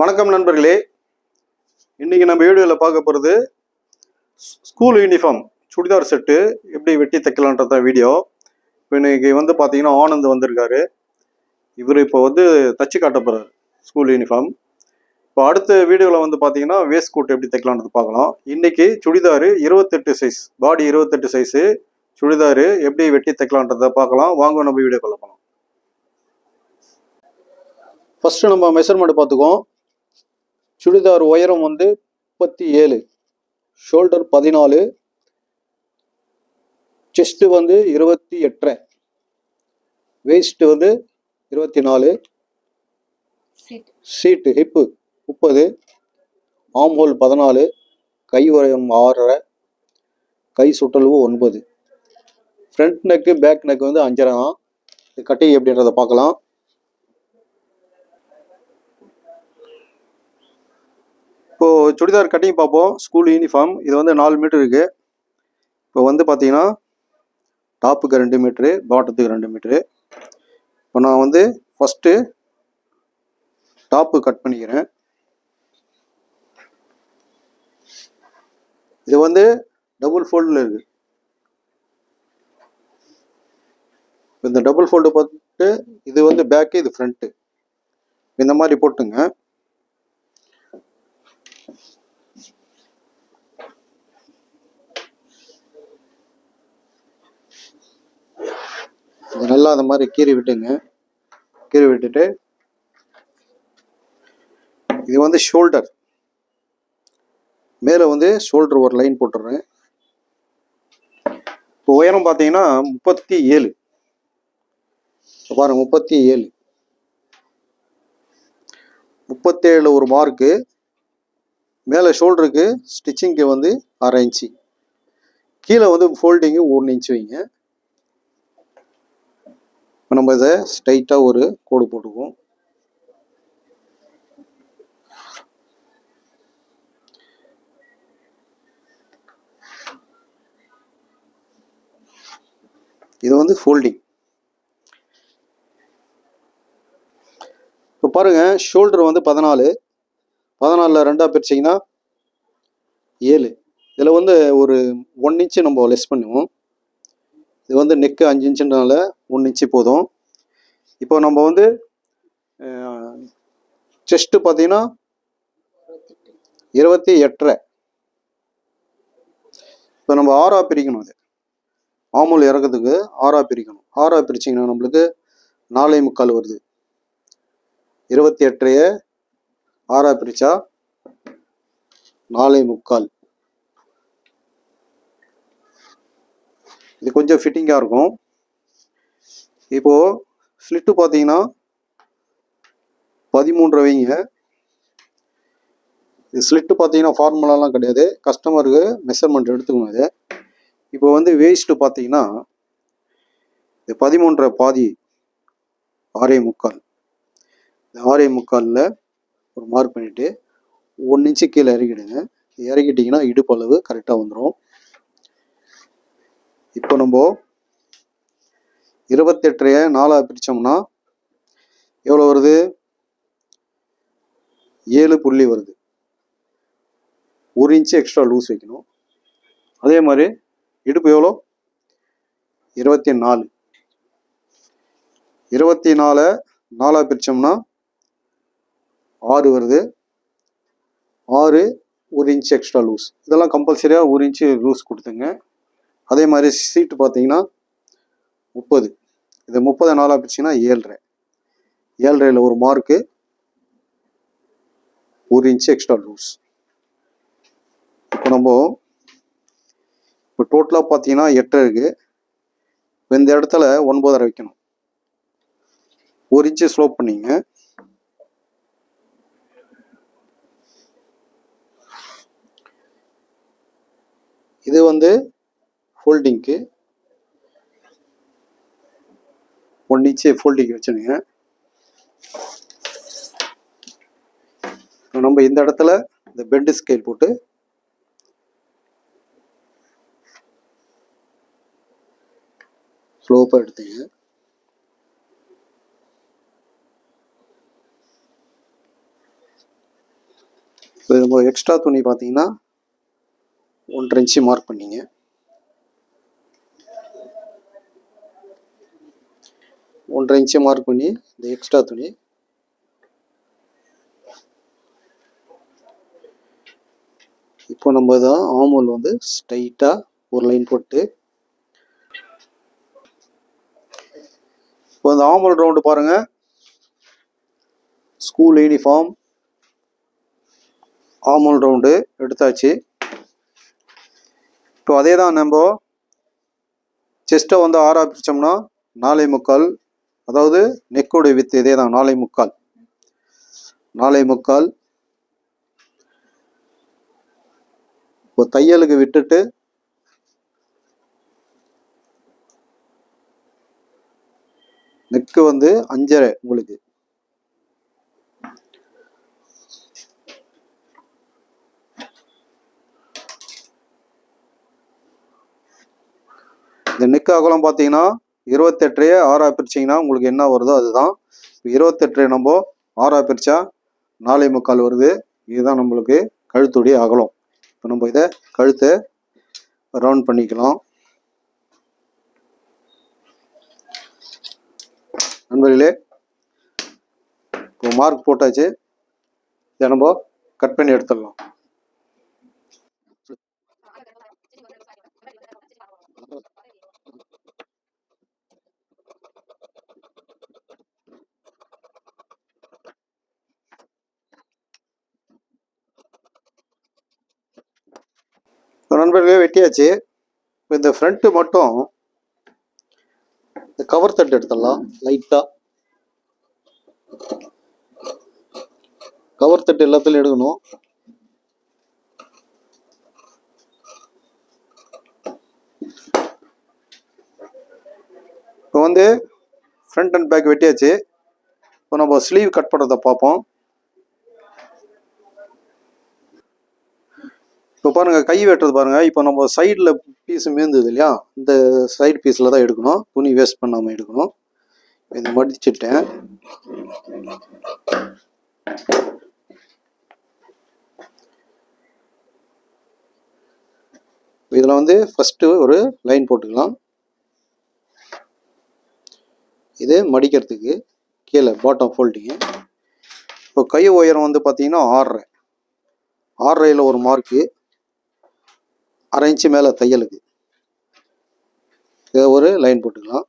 வணக்கம் நண்பர்களே. இன்னைக்கு நம்ம வீடியோவில் பார்க்க போகிறது ஸ்கூல் யூனிஃபார்ம் சுடிதார் செட்டு எப்படி வெட்டி தைக்கலான்றத வீடியோ இப்போ இன்னைக்கு வந்து பார்த்தீங்கன்னா ஆனந்த் வந்திருக்காரு. இவர் இப்போ வந்து தச்சு காட்ட போகிறார் ஸ்கூல் யூனிஃபார்ம் இப்போ அடுத்த வீடியோவில் வந்து பார்த்தீங்கன்னா வேஸ்ட் கோட் எப்படி தைக்கலான்றது பார்க்கலாம். இன்றைக்கி சுடிதாரு இருபத்தெட்டு சைஸ் பாடி இருபத்தெட்டு சைஸு சுடிதாரு எப்படி வெட்டி தைக்கலான்றத பார்க்கலாம். வாங்க நம்ம வீடியோ கொள்ள போகலாம் ஃபஸ்ட்டு நம்ம மெஷர்மெண்ட் பார்த்துக்குவோம். சுடிதார் உயரம் வந்து முப்பத்தி ஏழு ஷோல்டர் பதினாலு செஸ்ட்டு வந்து இருபத்தி எட்டரை வேஸ்ட்டு வந்து இருபத்தி நாலு சீட் சீட்டு ஹிப்பு முப்பது ஆம் ஹோல் பதினாலு கை உயரம் ஆறரை கை சுற்றளவு ஒன்பது. ஃப்ரண்ட் நெக்கு பேக் நெக் வந்து அஞ்சரை தான். இது கட்டிங் எப்படின்றத பார்க்கலாம். இப்போது சுடிதார் கட்டிங் பார்ப்போம். ஸ்கூல் யூனிஃபார்ம் இது வந்து நாலு மீட்டர் இருக்குது இப்போ வந்து பார்த்தீங்கன்னா டாப்புக்கு ரெண்டு மீட்ரு பாட்டத்துக்கு ரெண்டு மீட்ரு இப்போ நான் வந்து ஃபஸ்ட்டு டாப்பு கட் பண்ணிக்கிறேன். இது வந்து டபுள் ஃபோல்டில் இருக்குது இந்த டபுள் ஃபோல்டு பார்த்துட்டு இது வந்து பேக்கு இது ஃப்ரண்ட்டு இந்த மாதிரி போட்டுங்க இது நல்லா அந்த மாதிரி கீறி விட்டுங்க. கீறி விட்டுட்டு இது வந்து ஷோல்டர் மேலே வந்து ஷோல்டர் ஒரு லைன் போட்டுடுறேன் இப்போ உயரம் பார்த்தீங்கன்னா முப்பத்தி ஏழு. இப்போ பாருங்க முப்பத்தி ஏழு. முப்பத்தேழு ஒரு மார்க்கு மேலே ஷோல்டருக்கு ஸ்டிச்சிங்க்கு வந்து அரை இன்ச்சு கீழே வந்து ஃபோல்டிங்கு ஒன்று இன்ச்சு வைங்க. இப்போ நம்ம இதை ஸ்ட்ரைட்டாக ஒரு கோடு போட்டுக்குவோம். இது வந்து ஃபோல்டிங் இப்போ பாருங்கள் ஷோல்டர் வந்து பதினாலு. பதினாலில் ரெண்டாக பிரிச்சிங்கன்னா ஏழு. இதில் வந்து ஒரு ஒன் இன்ச்சு நம்ம லெஸ் பண்ணுவோம். இது வந்து நெக்கு அஞ்சு இன்ச்சுனால ஒன்று இன்ச்சு போதும். இப்போ நம்ம வந்து செஸ்ட்டு பார்த்தீங்கன்னா இருபத்தி எட்டரை. இப்போ நம்ம ஆறாக பிரிக்கணும் அது ஆமூல் இறக்கிறதுக்கு ஆறாக பிரிக்கணும். ஆறாக பிரிச்சிங்கன்னா நம்மளுக்கு நாலே முக்கால் வருது. இருபத்தி எட்டரைய ஆறா பிரித்தா நாலே முக்கால். இது கொஞ்சம் ஃபிட்டிங்காக இருக்கும். இப்போது ஸ்லிட்டு பார்த்தீங்கன்னா பதிமூன்று வைங்க. இது ஸ்லிட்டு பார்த்தீங்கன்னா ஃபார்முலாலாம் கிடையாது. கஸ்டமருக்கு மெஷர்மெண்ட் எடுத்துக்கணும் இது. இப்போ வந்து வேஸ்ட்டு பார்த்தீங்கன்னா இது பதிமூன்றரை பாதி ஆறே முக்கால். இந்த ஆறே முக்காலில் ஒரு மார்க் பண்ணிவிட்டு ஒன்று இன்ச்சு கீழே இறக்கிடுங்க. இறக்கிட்டிங்கன்னா இடுப்பளவு கரெக்டாக வந்துடும் இப்போ நம்ம இருபத்தெட்டரைய நாலாக பிரித்தோம்னா எவ்வளோ வருது? ஏழு புள்ளி வருது. ஒரு இன்ச்சு எக்ஸ்ட்ரா லூஸ் வைக்கணும். அதே மாதிரி இடுப்பு எவ்வளோ இருபத்தி நாலு. இருபத்தி நாலை நாலாக பிரித்தோம்னா ஆறு வருது. ஆறு ஒரு இன்ச்சு எக்ஸ்ட்ரா லூஸ் இதெல்லாம் கம்பல்சரியாக ஒரு இன்ச்சு லூஸ் கொடுத்துங்க. அதே மாதிரி சீட்டு பார்த்தீங்கன்னா முப்பது. இது முப்பது நாளாக பிரிச்சிங்கன்னா ஏழ்ரை. ஏழ்ரையில் ஒரு மார்க்கு ஒரு இன்ச்சு எக்ஸ்ட்ரா லூஸ் இப்போ நம்ம இப்போ டோட்டலாக பார்த்தீங்கன்னா எட்டு இருக்குது இந்த இடத்துல ஒன்பதரை வைக்கணும். ஒரு இன்ச்சு ஸ்லோப் பண்ணிங்க. இது வந்து ஃபோல்டிங்க்கு ஒன் இன்ச்சு ஃபோல்டிங் வச்சுடுங்க நம்ம இந்த இடத்துல இந்த பெண்டு ஸ்கேல் போட்டு ஸ்லோப்பாக எடுத்தீங்க. இப்போ நம்ம எக்ஸ்ட்ரா துணி பார்த்தீங்கன்னா ஒன்றரை இன்ச்சு மார்க் பண்ணிங்க. ஒன்றரை இன்ச்சு மார்க் பண்ணி இந்த எக்ஸ்ட்ரா துணி. இப்போ நம்ம தான் ஆமூல் வந்து ஸ்ட்ரைட்டாக ஒரு லைன் போட்டு இப்போ இந்த ஆமூல் ரவுண்டு பாருங்க. ஸ்கூல் யூனிஃபார்ம் ஆமூல் ரவுண்டு எடுத்தாச்சு. இப்போ அதே தான் நம்ம செஸ்ட்டை வந்து ஆறா பிரித்தோம்னா நாலே முக்கால் அதாவது நெக்கோடைய வித்து இதே தான் நாளை முக்கால். நாளை முக்கால். இப்போ தையலுக்கு விட்டுட்டு நெக்கு வந்து அஞ்சரை உங்களுக்கு. இந்த நெக்கு அகலம் பார்த்தீங்கன்னா இருபத்தெட்டையே ஆறாக பிரிச்சிங்கன்னா உங்களுக்கு என்ன வருதோ அதுதான். இருபத்தெட்டு நம்ம ஆறா பிரித்தா நாலே முக்கால் வருது. இதுதான் நம்மளுக்கு கழுத்துடைய அகலம். இப்போ நம்ம இதை கழுத்தை ரவுண்ட் பண்ணிக்கலாம். நண்பர்களே இப்போ மார்க் போட்டாச்சு. இதை நம்ம கட் பண்ணி எடுத்துடலாம். நண்பர்களே வெட்டியாச்சு. இந்த ஃப்ரண்ட்டு மட்டும் இந்த கவர் தட்டு எடுத்துடலாம் லைட்டாக கவர் தட்டு எல்லாத்துலையும் எடுக்கணும். இப்போ வந்து ஃப்ரண்ட் அண்ட் பேக் வெட்டியாச்சு. இப்போ நம்ம ஸ்லீவ் கட் பண்ணுறதை பார்ப்போம். இப்போ பாருங்கள் கை வெட்டுறது பாருங்கள் இப்போ நம்ம சைடில் பீஸ் மீந்தது இல்லையா? இந்த சைடு பீஸில் தான் எடுக்கணும். துணி வேஸ்ட் பண்ணாமல் எடுக்கணும். இந்த மடிச்சிட்டேன் இதில் வந்து ஃபஸ்ட்டு ஒரு லைன் போட்டுக்கலாம். இது மடிக்கிறதுக்கு கீழே பாட்டம் ஃபோல்டிங்கு இப்போ கை உயரம் வந்து பார்த்தீங்கன்னா ஆறரை ஆறரையில் ஒரு மார்க்கு அரை இன்ச்சு மேலே தையலுக்கு இதை. ஒரு லைன் போட்டுக்கலாம்.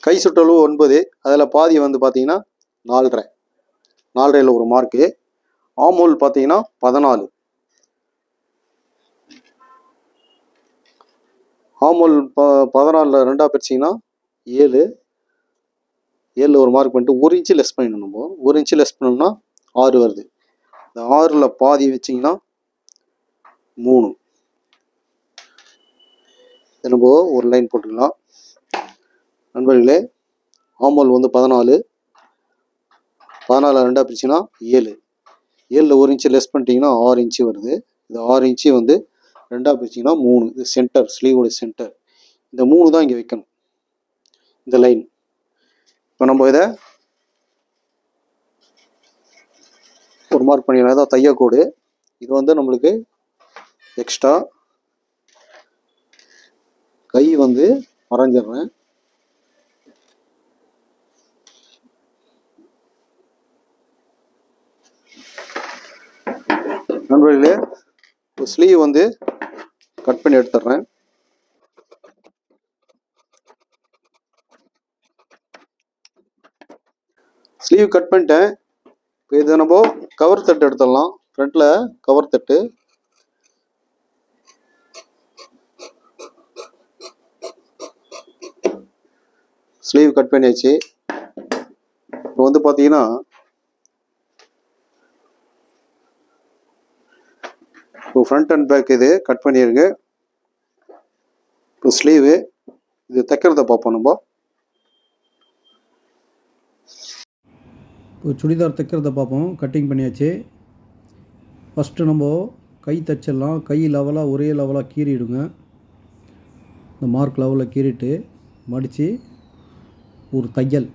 கை சுற்றளவு ஒன்பது அதில் பாதி வந்து பார்த்தீங்கன்னா நாலரை. நாலரையில் ஒரு மார்க்கு ஆமூல் பார்த்தீங்கன்னா பதினாலு. ஆமூல் ப பதினாலில் ரெண்டாக பிரிச்சிங்கன்னா ஏழு. ஏழில் ஒரு மார்க் பண்ணிட்டு ஒரு இன்ச்சு லெஸ் பண்ணிடணும் நம்ம. ஒரு இன்ச்சு லெஸ் பண்ணோம்னா ஆறு வருது. இந்த ஆறில் பாதி வச்சிங்கன்னா மூணு. இதை நம்ம ஒரு லைன் போட்டுக்கலாம். நண்பர்களே ஆமோல் வந்து பதினாலு பதினாலு ரெண்டாக பிரிச்சுன்னா ஏழு. ஏழில் ஒரு இன்ச்சு லெஸ் பண்ணிட்டீங்கன்னா ஆறு இன்ச்சு வருது. இது ஆறு இன்ச்சு வந்து ரெண்டாக பிரிச்சிங்கன்னா மூணு. இது சென்டர் ஸ்லீவோட சென்டர் இந்த மூணு தான் இங்கே வைக்கணும். இந்த லைன் இப்போ நம்ம இதை ஒரு மார்க் பண்ணிடலாம். இதான் தையக்கோடு இது வந்து நம்மளுக்கு எக்ஸ்ட்ரா கை வந்து வரைஞ்சிடுறேன் நண்பர்களே ஸ்லீவ் வந்து கட் பண்ணி எடுத்துடுறேன். ஸ்லீவ் கட் பண்ணிட்டேன். இது நம்ம கவர் தட்டு எடுத்துடலாம். ஃப்ரண்ட்டில் கவர் தட்டு ஸ்லீவ் கட் பண்ணியாச்சு. இப்போ வந்து பார்த்தீங்கன்னா இப்போ ஃப்ரண்ட் அண்ட் பேக் இது கட் பண்ணிடுங்க இப்போ ஸ்லீவு இது தைக்கிறத பார்ப்போம் நம்ம. இப்போ சுடிதார் தைக்கிறத பார்ப்போம். கட்டிங் பண்ணியாச்சு. ஃபஸ்ட்டு நம்ம கை தைச்சிடலாம். கை லெவலாக ஒரே லெவலாக கீறிடுங்க. இந்த மார்க் லெவலில் கீறிட்டு மடித்து ஒரு தையல்.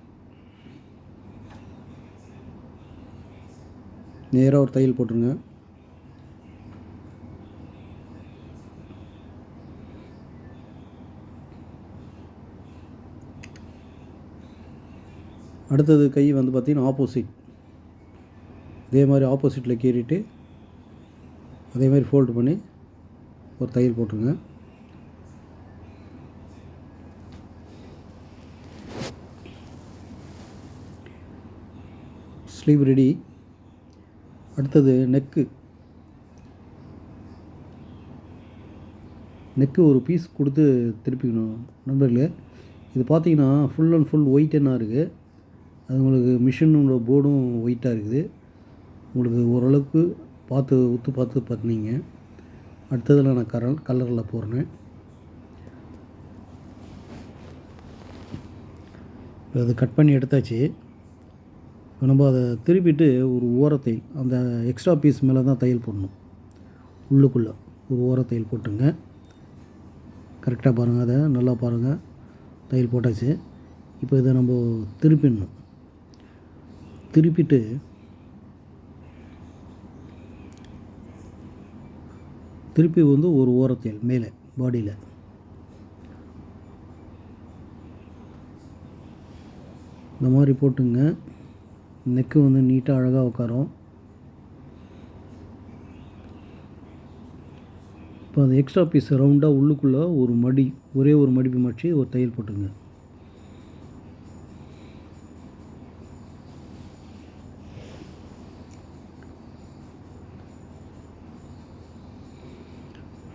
நேராக ஒரு தையல் போட்டுருங்க. அடுத்தது கை வந்து பார்த்திங்கன்னா ஆப்போசிட் இதே மாதிரி ஆப்போசிட்டில் கீறிட்டு அதே மாதிரி ஃபோல்டு பண்ணி ஒரு தையல் போட்டுருங்க. ஸ்லீவ் ரெடி அடுத்தது நெக்கு நெக்கு ஒரு பீஸ் கொடுத்து திருப்பிக்கணும். நண்பர்களே இது பார்த்தீங்கன்னா ஃபுல் அண்ட் ஃபுல் ஒயிட்டனாக இருக்குது அது உங்களுக்கு மிஷினோட போர்டும் ஒயிட்டாக இருக்குது. உங்களுக்கு ஓரளவுக்கு பார்த்து உத்து பார்த்து பண்ணிங்க அடுத்ததில் நான் கரல் கலரில் போடுறேன். இப்போ அது கட் பண்ணி எடுத்தாச்சு. இப்போ நம்ம அதை திருப்பிட்டு ஒரு ஓரத்தை அந்த எக்ஸ்ட்ரா பீஸ் மேலே தான் தையல் போடணும். உள்ளுக்குள்ளே ஒரு ஓர தையல் போட்டுங்க. கரெக்டாக பாருங்கள் அதை நல்லா பாருங்கள் தையல் போட்டாச்சு. இப்போ இதை நம்ம திருப்பிடணும். திருப்பிட்டு திருப்பி வந்து ஒரு ஓரத்தையல் மேலே பாடியில். இந்த மாதிரி போட்டுங்க. நெக்கு வந்து நீட்டாக அழகாக உட்காரும். இப்போ அந்த எக்ஸ்ட்ரா பீஸ் ரவுண்டாக உள்ளுக்குள்ளே ஒரு மடி ஒரே ஒரு மடிப்பு மடித்து ஒரு தையல் போட்டுங்க.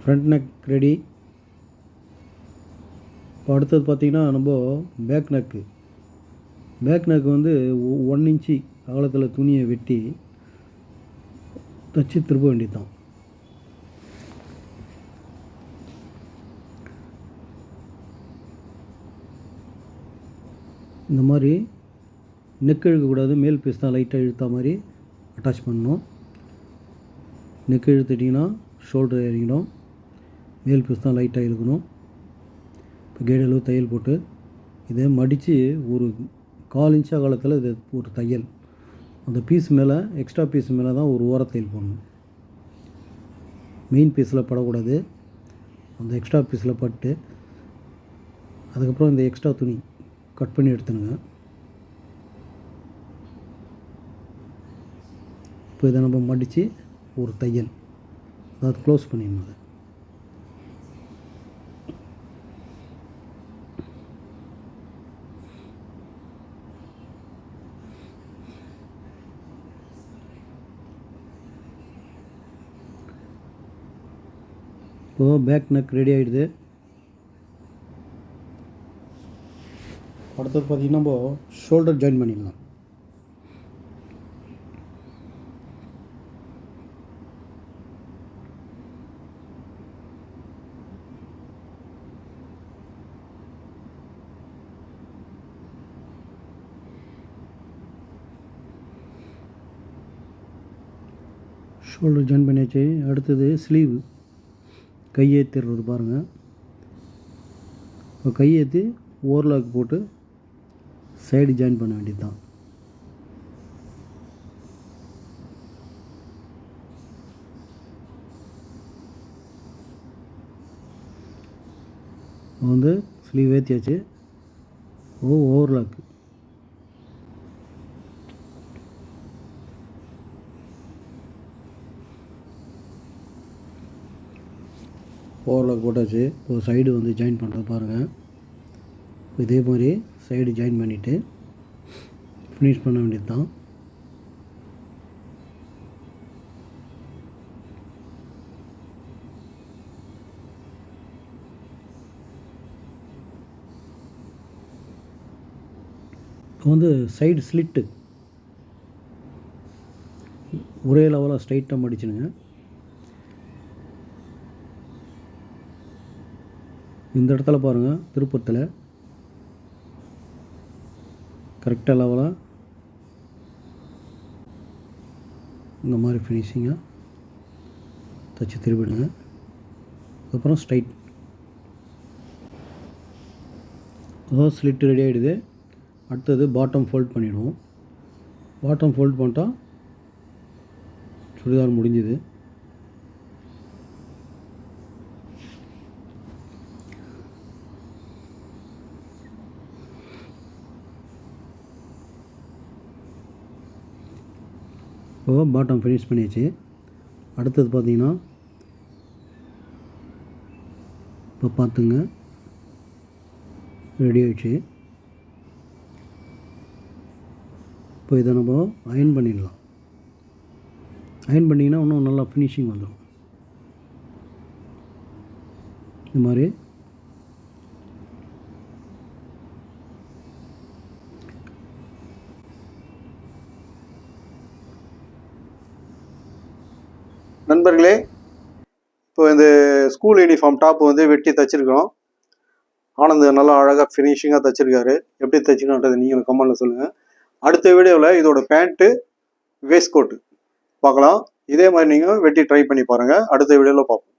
Front neck ready. இப்போ அடுத்தது பார்த்திங்கன்னா நம்ம பேக் நெக்கு பேக் நெக் வந்து ஒன் இன்ச்சு அகலத்தில் துணியை வெட்டி தச்சு திருப்ப வேண்டியதுதான். இந்த மாதிரி நெக் இழுக்கக்கூடாது மேல் பீஸ் தான் லைட்டாக இழுத்தா மாதிரி அட்டாச் பண்ணணும். நெக் இழுத்துட்டிங்கன்னா ஷோல்டர் இறங்கிடும். மேல் பீஸ் தான் லைட்டாக இழுக்கணும். இப்போ கேட் அளவு தையல் போட்டு இதை மடித்து ஒரு கால் இன்ச் காலத்தில் இது ஒரு தையல். அந்த பீஸ் மேலே எக்ஸ்ட்ரா பீஸ் மேலே தான் ஒரு ஓர தையல் போடணும். மெயின் பீஸில் படக்கூடாது. அந்த எக்ஸ்ட்ரா பீஸில் பட்டு அதுக்கப்புறம் இந்த எக்ஸ்ட்ரா துணி கட் பண்ணி எடுத்துனுங்க இப்போ இதை நம்ம மடித்து ஒரு தையல். அதாவது க்ளோஸ் பண்ணிடணும் அதை. இப்போது பேக் நெக் ரெடி ஆகிடுது அடுத்தது பார்த்திங்கன்னா நம்ம ஷோல்டர் ஜாயின் பண்ணிடலாம். ஷோல்டர் ஜாயின் பண்ணியாச்சு. அடுத்தது ஸ்லீவ் கையேற்றிடுறது பாருங்கள் இப்போ கையேற்றி ஓவர்லாக் போட்டு சைடு ஜாயின் பண்ண வேண்டியது தான் வந்து ஸ்லீவ் ஏற்றியாச்சு ஓ ஓவர்லாக்கு ஓவர்லாக் போட்டாச்சு. இப்போ சைடு வந்து ஜாயின் பண்ணுறது பாருங்கள் இதே மாதிரி சைடு ஜாயின் பண்ணிவிட்டு ஃபினிஷ் பண்ண வேண்டியது தான் இப்போ வந்து சைடு ஸ்லிட்டு ஒரே லெவலாக ஸ்ட்ரைட்டாக மடிச்சுனுங்க இந்த இடத்துல பாருங்கள் திருப்பத்தில். கரெக்டாக லெவலாக இந்த மாதிரி ஃபினிஷிங்காக தச்சு திருப்பிடுங்க. அதுக்கப்புறம் ஸ்ட்ரைட் அதாவது ஸ்லிட் ரெடி ஆகிடுது அடுத்தது பாட்டம் ஃபோல்ட் பண்ணிவிடுவோம் பாட்டம் ஃபோல்ட் பண்ணிட்டா சுடிதார் முடிஞ்சுது. இப்போ பாட்டம் ஃபினிஷ் பண்ணியாச்சு. அடுத்தது பார்த்தீங்கன்னா இப்போ பார்த்துங்க. ரெடி ஆயிடுச்சு. இப்போ இதை நம்ம அயன் பண்ணிடலாம். அயன் பண்ணிங்கன்னா இன்னும் நல்லா ஃபினிஷிங் வந்துடும் இந்த மாதிரி நண்பர்களே இப்போ இந்த ஸ்கூல் யூனிஃபார்ம் டாப் வந்து வெட்டி தச்சிருக்கோம் ஆனந்த் நல்லா அழகாக ஃபினிஷிங்காக தச்சிருக்காரு. எப்படி தச்சுக்கணுன்றதை நீங்களும் கமெண்டில் சொல்லுங்கள் அடுத்த வீடியோவில் இதோட பேண்ட்டு வேஸ்ட் கோட்டு பார்க்கலாம். இதே மாதிரி நீங்கள் வெட்டி ட்ரை பண்ணி பாருங்கள் அடுத்த வீடியோவில் பார்ப்போம்.